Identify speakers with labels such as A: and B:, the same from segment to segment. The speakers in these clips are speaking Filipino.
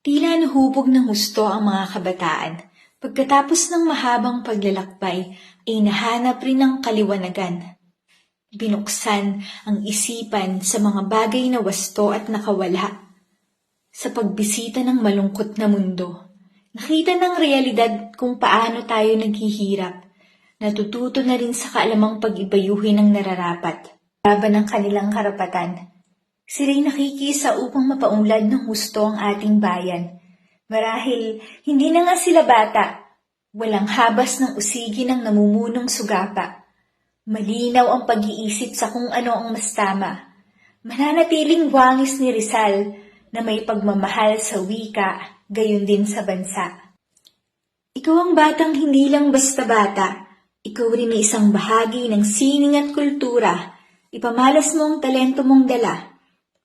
A: Tila nahubog ng husto ang mga kabataan. Pagkatapos ng mahabang paglalakbay, ay nahanap rin ng kaliwanagan. Binuksan ang isipan sa mga bagay na wasto at nakawala. Sa pagbisita ng malungkot na mundo, nakita ng realidad kung paano tayo naghihirap. Natututo na rin sa kaalamang pag-ibayuhin ng nararapat. Laban ng kanilang karapatan. Sila'y nakikisa upang mapaunlad ng husto ang ating bayan. Marahil, hindi na nga sila bata. Walang habas ng usigi ng namumunong sugapa. Malinaw ang pag-iisip sa kung ano ang mas tama. Mananatiling wangis ni Rizal na may pagmamahal sa wika, gayon din sa bansa. Ikaw ang batang hindi lang basta bata. Ikaw rin ay isang bahagi ng sining at kultura. Ipamalas mo ang talento mong dala.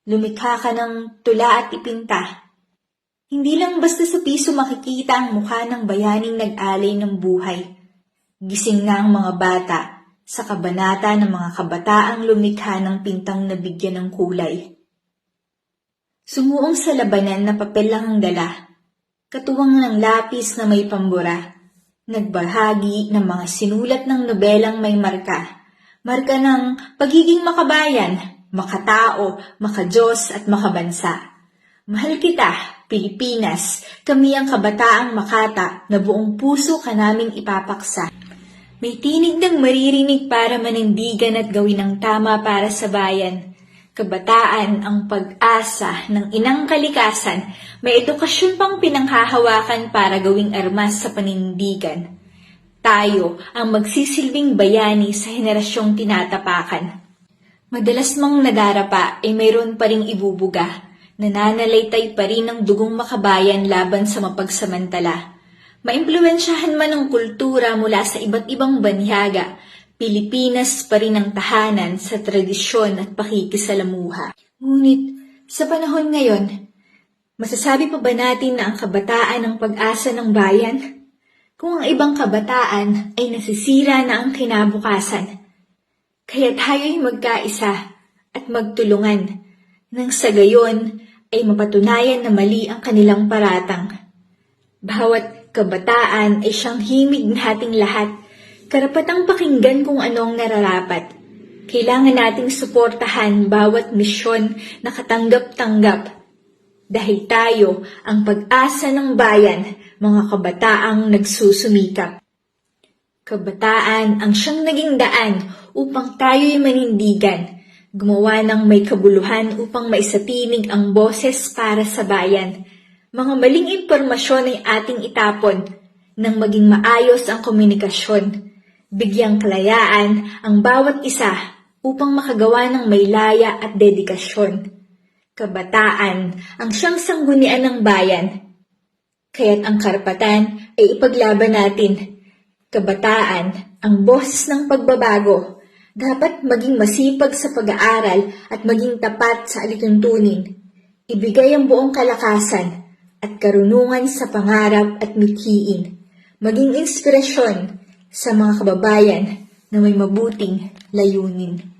A: Lumikha ka ng tula at ipinta. Hindi lang basta sa piso makikita ang mukha ng bayaning nag-alay ng buhay. Gising na ang mga bata sa kabanata ng mga kabataang lumikha ng pintang nabigyan ng kulay. Sumuong sa labanan na papel lang ang dala. Katuwang ng lapis na may pambura. Nagbahagi ng mga sinulat ng nobelang may marka. Marka ng pagiging makabayan, makatao, makajos at makabansa. Mahal kita, Pilipinas, kami ang kabataang makata na buong puso ka naming ipapaksa. May tinig ng maririnig para manindigan at gawin ang tama para sa bayan. Kabataan ang pag-asa ng inang kalikasan, may edukasyon pang pinanghahawakan para gawing armas sa panindigan. Tayo ang magsisilbing bayani sa henerasyong tinatapakan. Madalas mang nadarapa ay mayroon pa ring ibubuga. Nananalaytay pa rin ang dugong makabayan laban sa mapagsamantala. Maimpluwensyahan man ang kultura mula sa iba't ibang banyaga, Pilipinas pa rin ang tahanan sa tradisyon at pakikisalamuha. Ngunit, sa panahon ngayon, masasabi pa ba natin na ang kabataan ang pag-asa ng bayan? Kung ang ibang kabataan ay nasisira na ang kinabukasan, kaya tayo'y magkaisa at magtulungan nang sa gayon ay mapatunayan na mali ang kanilang paratang. Bawat kabataan ay siyang himig nating lahat, karapatang pakinggan kung ano ang nararapat. Kailangan nating suportahan bawat misyon na katanggap-tanggap. Dahil tayo ang pag-asa ng bayan, mga kabataang nagsusumikap. Kabataan ang siyang naging daan upang tayo'y manindigan, gumawa ng may kabuluhan upang maisatinig ang boses para sa bayan. Mga maling impormasyon ay ating itapon nang maging maayos ang komunikasyon. Bigyang kalayaan ang bawat isa upang makagawa ng may laya at dedikasyon. Kabataan ang siyang sanggunian ng bayan. Kaya't ang karapatan ay ipaglaban natin. Kabataan ang boses ng pagbabago dapat maging masipag sa pag-aaral at maging tapat sa alituntunin. Ibigay ang buong kalakasan at karunungan sa pangarap at mithiin. Maging inspirasyon sa mga kababayan na may mabuting layunin.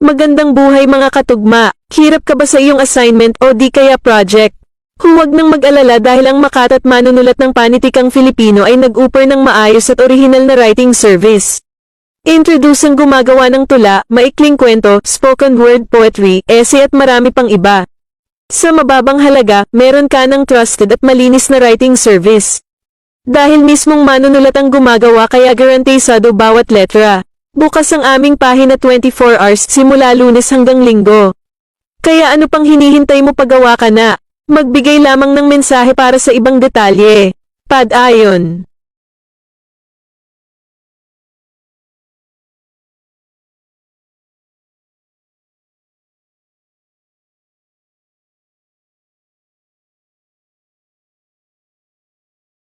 B: Magandang buhay mga katugma. Hirap ka ba sa iyong assignment o di kaya project? Huwag nang mag-alala dahil ang Makat at manunulat ng panitikang Filipino ay nag-upper ng maayos at original na writing service. Introduce ang gumagawa ng tula, maikling kwento, spoken word poetry, essay at marami pang iba. Sa mababang halaga, meron ka ng trusted at malinis na writing service. Dahil mismong manunulat ang gumagawa kaya garantisado bawat letra. Bukas ang aming pahina 24 hours simula lunes hanggang linggo. Kaya ano pang hinihintay mo pagawa ka na? Magbigay lamang ng mensahe para sa ibang detalye. Pad-ayon.